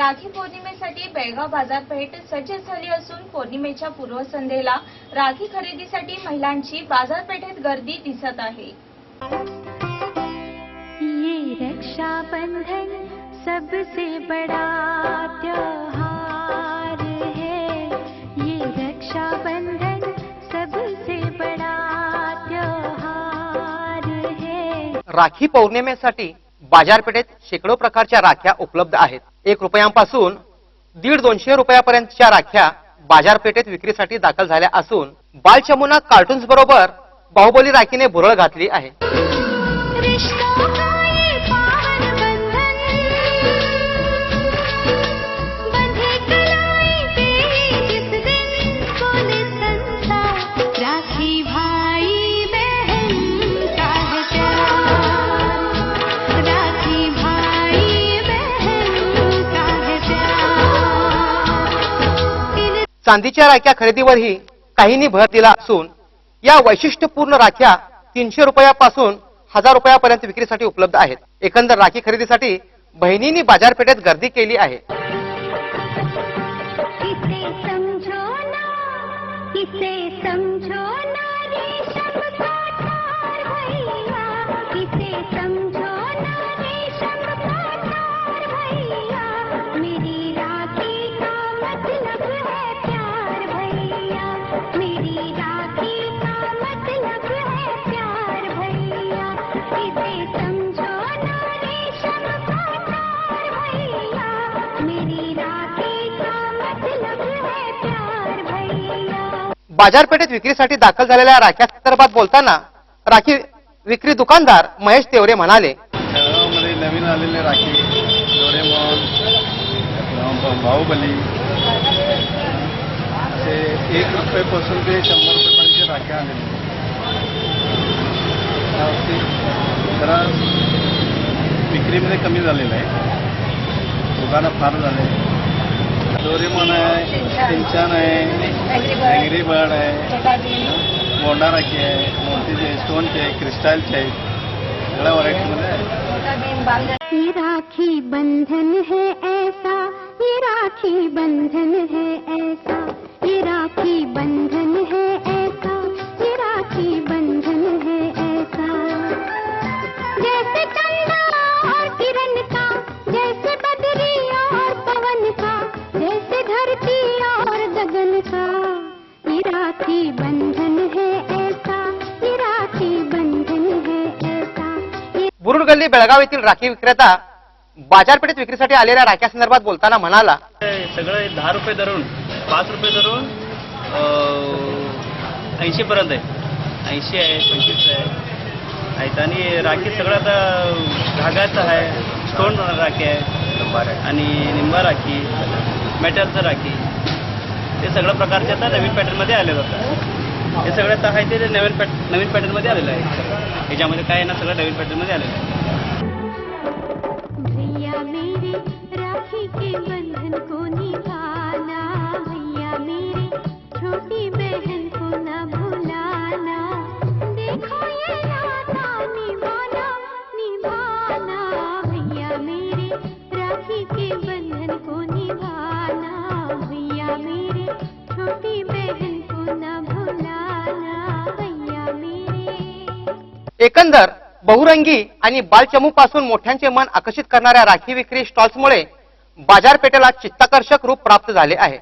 राखी पौर्णिमेसाठी बेळगाव बाजारपेठ सज्ज झाली असून पौर्णिमेच्या पूर्वसंध्येला राखी खरेदीसाठी महिलांची बाजारपेठेत गर्दी दिसत आहे. ये रक्षाबंधन सबसे बड़ा त्योहार है। ये रक्षाबंधन सबसे बड़ा त्योहार है। राखी पौर्णिमेसाठी बाजारपेठेत शेकडो प्रकारच्या राख्या उपलब्ध आहेत. एक रुपयांपासून दीड दोनशे रुपयापर्यंतच्या राख्या बाजारपेठेत विक्रीसाठी दाखल झाल्या असून बालचमुना कार्टून्स बरोबर बाहुबली राखीने भुरळ घातली आहे. चांदीच्या राख्या खरेदीवरही काहींनी भर दिला असून या वैशिष्ट्यपूर्ण राख्या तीनशे रुपयापासून हजार रुपयापर्यंत विक्रीसाठी उपलब्ध आहेत. एकंदर राखी खरेदीसाठी बहिणींनी बाजारपेठेत गर्दी केली आहे. बाजारपेठेत विक्रीसाठी दाखल झालेल्या राख्या संदर्भात बोलताना राखी विक्री दुकानदार महेश तेवरे म्हणाले जळगावमध्ये नवीन आलेले राखी डोरेमॉन बाहुबली असे एक रुपयेपासून ते शंभर रुपयेपर्यंत राख्या आलेले. जरा विक्रीमध्ये कमी झालेलं आहे. दुकानं फार झाले. डोरेमॉन आहे. सिंचान आहे. अँग्री बर्ड आहे. मोंडा राखी आहे. मोतीचे स्टोनचे आहे क्रिस्टलचे आहेत सगळ्या व्हरायटीमध्ये आहे. ये राखी बंधन है ऐसा ये राखी बंधन है ऐसा ये राखी बंधन है ऐसा ये राखी बंधन है ऐसा। जैसे बुरुड गल्ली बेळगाव येथील राखी विक्रेता बाजारपेठेत विक्रीसाठी आलेल्या राख्या संदर्भात बोलताना म्हणाला सगळं दहा रुपये धरून पाच रुपये धरून ऐंशी पर्यंत आहे. ऐंशी आहे पंचवीस आहे. आहेत. आणि राखी सगळं आता धागाचं आहे स्टोन राखी आहे. आणि निंबा राखी मेटलचं राखी. ते सगळं प्रकारचे आता नवीन पॅटर्नमध्ये आले जातात हे सगळं आता आहे ते नवीन पॅट, नवीन पॅटर्नमध्ये आलेलं आहे. ह्याच्यामध्ये काय आहे ना, सगळं नवीन पॅटर्नमध्ये आलेलं आहे. के बंधन को निभाना। भैया मेरे, छोटी एकंदर बहुरंगी आणि बालचमू पासून मोठ्यांचे मन आकर्षित करणाऱ्या राखी विक्री स्टॉल्समुळे बाजारपेठेला चित्ताकर्षक रूप प्राप्त झाले आहे.